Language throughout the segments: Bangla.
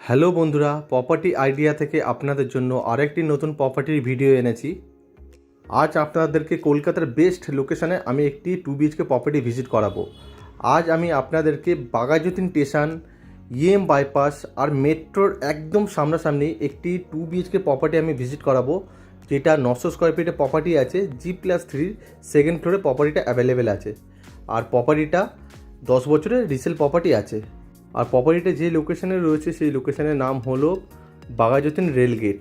হ্যালো বন্ধুরা প্রপার্টি আইডিয়া থেকে আপনাদের জন্য আরেকটি নতুন প্রপার্টির ভিডিও এনেছি। আজ আপনাদেরকে কলকাতার বেস্ট লোকেশানে আমি একটি টু বিএচকে প্রপার্টি ভিজিট করাবো। আজ আমি আপনাদেরকে বাগাজুদ্দিন স্টেশন ইএম বাইপাস আর মেট্রোর একদম সামনাসামনি একটি টু বিএচকে প্রপার্টি আমি ভিজিট করাবো, যেটা নশো স্কোয়ার ফিটে প্রপার্টি আছে জি প্লাস থ্রির সেকেন্ড ফ্লোরে প্রপার্টিটা অ্যাভেলেবেল আছে। আর প্রপার্টিটা দশ বছরের রিসেল প্রপার্টি আছে। আর প্রপার্টিটা যে লোকেশানে রয়েছে, সেই লোকেশানের নাম হলো বাঘাযতীন রেলগেট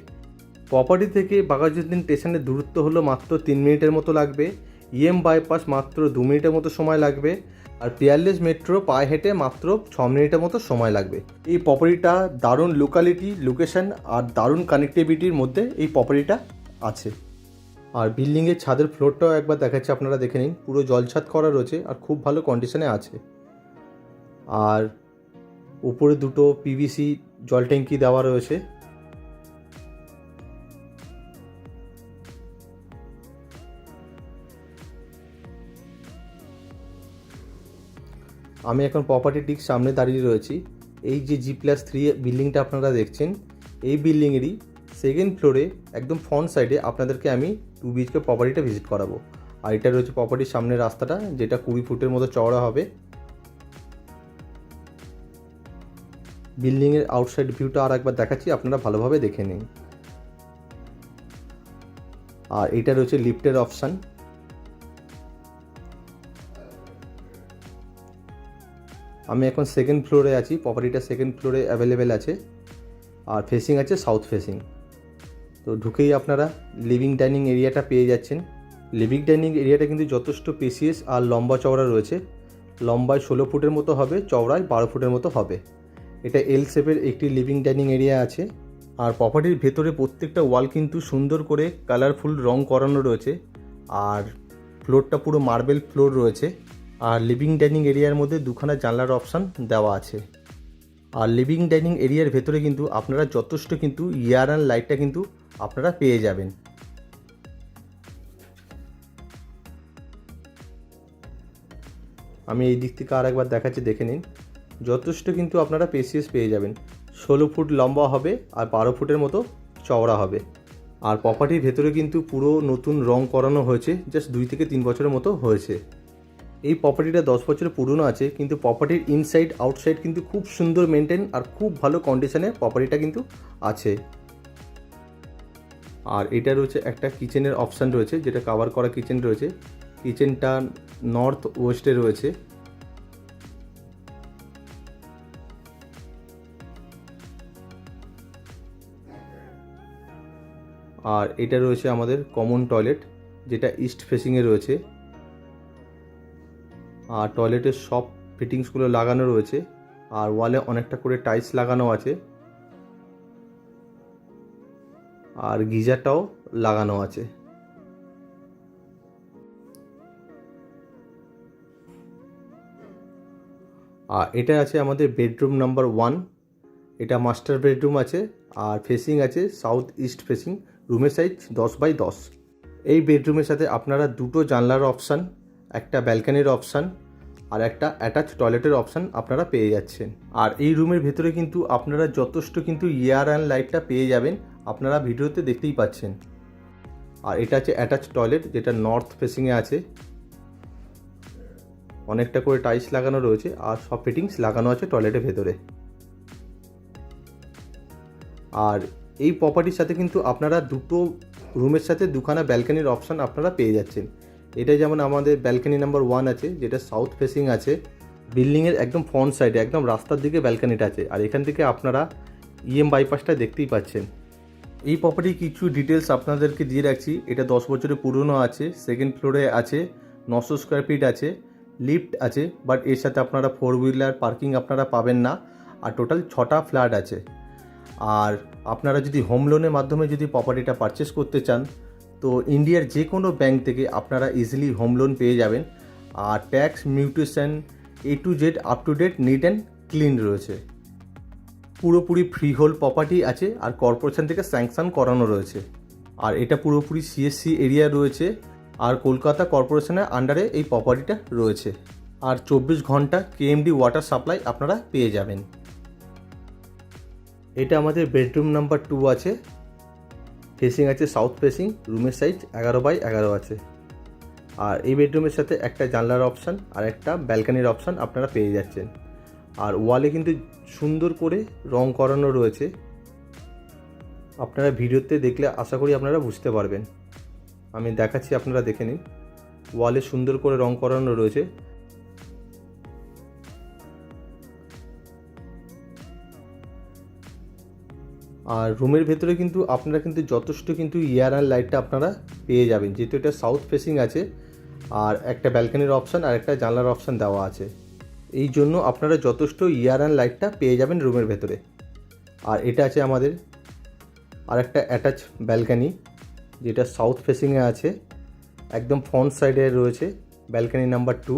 প্রপার্টি থেকে বাঘাযতীন স্টেশনের দূরত্ব হলো মাত্র তিন মিনিটের মতো লাগবে ইএম বাইপাস মাত্র দু মিনিটের মতো সময় লাগবে, আর পিয়ারলেস মেট্রো পায়ে হেঁটে মাত্র ছ মিনিটের মতো সময় লাগবে। এই প্রপার্টিটা দারুণ লোকালিটি লোকেশন আর দারুণ কানেক্টিভিটির মধ্যে এই প্রপার্টিটা আছে। আর বিল্ডিংয়ের ছাদের ফ্লোরটাও একবার দেখাচ্ছে, আপনারা দেখে নিন। পুরো জলছাদ করা রয়েছে, আর খুব ভালো কন্ডিশনে আছে। আর উপরে দুটো পিভিসি জল ট্যাঙ্কি দেওয়া রয়েছে। আমি এখন প্রপার্টি ঠিক সামনে দাঁড়িয়ে রয়েছি। এই যে জি প্লাস থ্রি বিল্ডিংটা আপনারা দেখছেন, এই বিল্ডিংয়েরই সেকেন্ড ফ্লোরে একদম ফ্রন্ট সাইডে আপনাদেরকে আমি টু বিএচকে প্রপার্টিটা ভিজিট করাবো। আর এটা রয়েছে প্রপার্টির সামনের রাস্তাটা, যেটা কুড়ি ফুটের মতো চওড়া হবে। বিল্ডিংয়ের আউটসাইড ভিউটা আর একবার দেখাচ্ছি, আপনারা ভালোভাবে দেখে নিন। আর এটা রয়েছে লিফটের অপশান। আমি এখন সেকেন্ড ফ্লোরে আছি, প্রপার্টিটা সেকেন্ড ফ্লোরে অ্যাভেলেবেল আছে। আর ফেসিং আছে সাউথ ফেসিং। তো ঢুকেই আপনারা লিভিং ডাইনিং এরিয়াটা পেয়ে যাচ্ছেন। লিভিং ডাইনিং এরিয়াটা কিন্তু যথেষ্ট পেসিয়াস আর লম্বা চওড়া রয়েছে। লম্বায় ষোলো ফুটের মতো হবে, চওড়ায় বারো ফুটের মতো হবে। এটা এল শেপের একটি লিভিং ডাইনিং এরিয়া আছে। আর প্রপার্টির ভেতরে প্রত্যেকটা ওয়াল কিন্তু সুন্দর করে কালারফুল রং করানো রয়েছে। আর ফ্লোরটা পুরো মার্বেল ফ্লোর রয়েছে। আর লিভিং ডাইনিং এরিয়ার মধ্যে দুখানা জানলার অপশান দেওয়া আছে। আর লিভিং ডাইনিং এরিয়ার ভেতরে কিন্তু আপনারা যথেষ্ট কিন্তু ইয়ার অ্যান্ড লাইটটা কিন্তু আপনারা পেয়ে যাবেন। আমি এই দিক থেকে আর একবার দেখাচ্ছি, দেখে নিন। যথেষ্ট কিন্তু আপনারা পেসিয়াস পেয়ে যাবেন। ষোলো ফুট লম্বা হবে আর বারো ফুটের মতো চওড়া হবে। আর প্রপার্টির ভেতরে কিন্তু পুরো নতুন রং করানো হয়েছে জাস্ট দুই থেকে তিন বছরের মতো হয়েছে। এই প্রপার্টিটা দশ বছরের পুরনো আছে, কিন্তু প্রপার্টির ইনসাইড আউটসাইড কিন্তু খুব সুন্দর মেনটেন আর খুব ভালো কন্ডিশনে প্রপার্টিটা কিন্তু আছে। আর এটা রয়েছে একটা কিচেনের অপশান রয়েছে, যেটা কাভার করা কিচেন রয়েছে। কিচেনটা নর্থ ওয়েস্টে রয়েছে। আর এটা রয়েছে আমাদের কমন টয়লেট যেটা ইস্ট ফেসিংয়ে রয়েছে। আর টয়লেটের সব ফিটিংসগুলো লাগানো রয়েছে, আর ওয়ালে অনেকটা করে টাইলস লাগানো আছে। আর গিজারটাও লাগানো আছে। আর এটা আছে আমাদের বেডরুম নাম্বার ওয়ান এটা মাস্টার বেডরুম আছে, আর ফেসিং আছে সাউথ ইস্ট ফেসিং রুমের সাইজ দশ বাই দশ। এই বেডরুমের সাথে আপনারা দুটো জানলার অপশান একটা ব্যালকানির অপশান আর একটা অ্যাটাচ টয়লেটের অপশান আপনারা পেয়ে যাচ্ছেন। আর এই রুমের ভেতরে কিন্তু আপনারা যথেষ্ট কিন্তু ইয়ার অ্যান্ড লাইটটা পেয়ে যাবেন, আপনারা ভিডিওতে দেখতেই পাচ্ছেন। আর এটা আছে অ্যাটাচ টয়লেট যেটা নর্থ ফেসিংয়ে আছে। অনেকটা করে টাইলস লাগানো রয়েছে আর সব ফিটিংস লাগানো আছে টয়লেটের ভেতরে। আর এই প্রপার্টির সাথে কিন্তু আপনারা দুটো রুমের সাথে দুখানা ব্যালকানির অপশান আপনারা পেয়ে যাচ্ছেন। এটা যেমন আমাদের ব্যালকানি নাম্বার ওয়ান আছে, যেটা সাউথ ফেসিং আছে বিল্ডিংয়ের একদম ফ্রন্ট সাইডে একদম রাস্তার দিকে ব্যালকানিটা আছে। আর এখান থেকে আপনারা ইএম বাইপাসটা দেখতেই পাচ্ছেন। এই প্রপার্টির কিছু ডিটেলস আপনাদেরকে দিয়ে রাখছি। এটা দশ বছরের পুরনো আছে সেকেন্ড ফ্লোরে আছে, নশো স্কোয়ার ফিট আছে লিফট আছে বাট এর সাথে আপনারা ফোর হুইলার পার্কিং আপনারা পাবেন না। আর টোটাল ছটা ফ্ল্যাট আছে। আর আপনারা যদি হোম লোনের মাধ্যমে যদি প্রপার্টিটা পারচেস করতে চান, তো ইন্ডিয়ার যে কোনো ব্যাংক থেকে আপনারা ইজিলি হোম লোন পেয়ে যাবেন। আর tax mutation A to Z up to date neat and clean রয়েছে। পুরোপুরি ফ্রি হোল প্রপার্টি আছে আর কর্পোরেশন থেকে স্যাংশন করানো রয়েছে। আর এটা পুরোপুরি সিএসসি এরিয়া রয়েছে আর কলকাতা কর্পোরেশনের আন্ডারে এই প্রপার্টিটা রয়েছে। আর চব্বিশ ঘণ্টা কেএমডি ওয়াটার সাপ্লাই আপনারা পেয়ে যাবেন। এটা আমাদের বেডরুম নাম্বার টু আছে। ফেসিং আছে সাউথ ফেসিং রুমের সাইজ এগারো বাই এগারো আছে। আর এই বেডরুমের সাথে একটা জানলার অপশান আর একটা ব্যালকানির অপশান আপনারা পেয়ে যাচ্ছেন। আর ওয়ালে কিন্তু সুন্দর করে রং করানো রয়েছে। আপনারা ভিডিওতে দেখলে আশা করি আপনারা বুঝতে পারবেন। আমি দেখাচ্ছি, আপনারা দেখে নিন। ওয়ালে সুন্দর করে রং করানো রয়েছে। আর রুমের ভেতরে কিন্তু আপনারা কিন্তু যথেষ্ট কিন্তু ইয়ার অ্যান্ড লাইটটা আপনারা পেয়ে যাবেন। যেহেতু এটা সাউথ ফেসিং আছে, আর একটা ব্যালকানির অপশান আর একটা জানলার অপশান দেওয়া আছে। এই জন্য আপনারা যথেষ্ট ইয়ার অ্যান্ড লাইটটা পেয়ে যাবেন রুমের ভেতরে। আর এটা আছে আমাদের আর একটা অ্যাটাচ ব্যালকানি যেটা সাউথ ফেসিংয়ে আছে। একদম ফ্রন্ট সাইডে রয়েছে। ব্যালকানি নাম্বার টু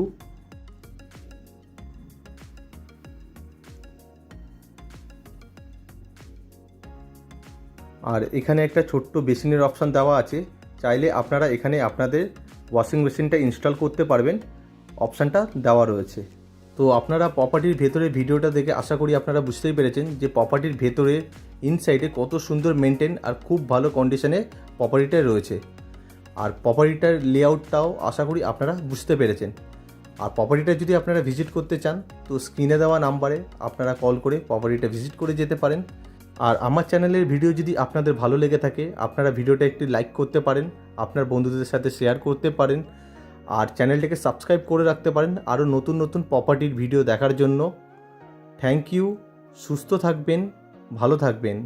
আর এখানে একটা ছোট্ট বেসিনের অপশান দেওয়া আছে। চাইলে আপনারা এখানে আপনাদের ওয়াশিং মেশিনটা ইনস্টল করতে পারবেন। অপশানটা দেওয়া রয়েছে। তো আপনারা প্রপার্টির ভেতরে ভিডিওটা দেখে আশা করি আপনারা বুঝতেই পেরেছেন যে প্রপার্টির ভেতরে ইনসাইডে কত সুন্দর মেনটেন আর খুব ভালো কন্ডিশনে প্রপার্টিটা রয়েছে। আর প্রপার্টিটার লেআউটটাও আশা করি আপনারা বুঝতে পেরেছেন। আর প্রপার্টিটা যদি আপনারা ভিজিট করতে চান, তো স্ক্রিনে দেওয়া নাম্বারে আপনারা কল করে প্রপার্টিটা ভিজিট করে যেতে পারেন। আর আমার চ্যানেলের ভিডিও যদি আপনাদের ভালো লেগে থাকে, আপনারা ভিডিওটা একটি লাইক করতে পারেন, আপনার বন্ধুদের সাথে শেয়ার করতে পারেন, আর চ্যানেলটাকে সাবস্ক্রাইব করে রাখতে পারেন আরও নতুন নতুন প্রপার্টির ভিডিও দেখার জন্য। থ্যাংক ইউ সুস্থ থাকবেন, ভালো থাকবেন।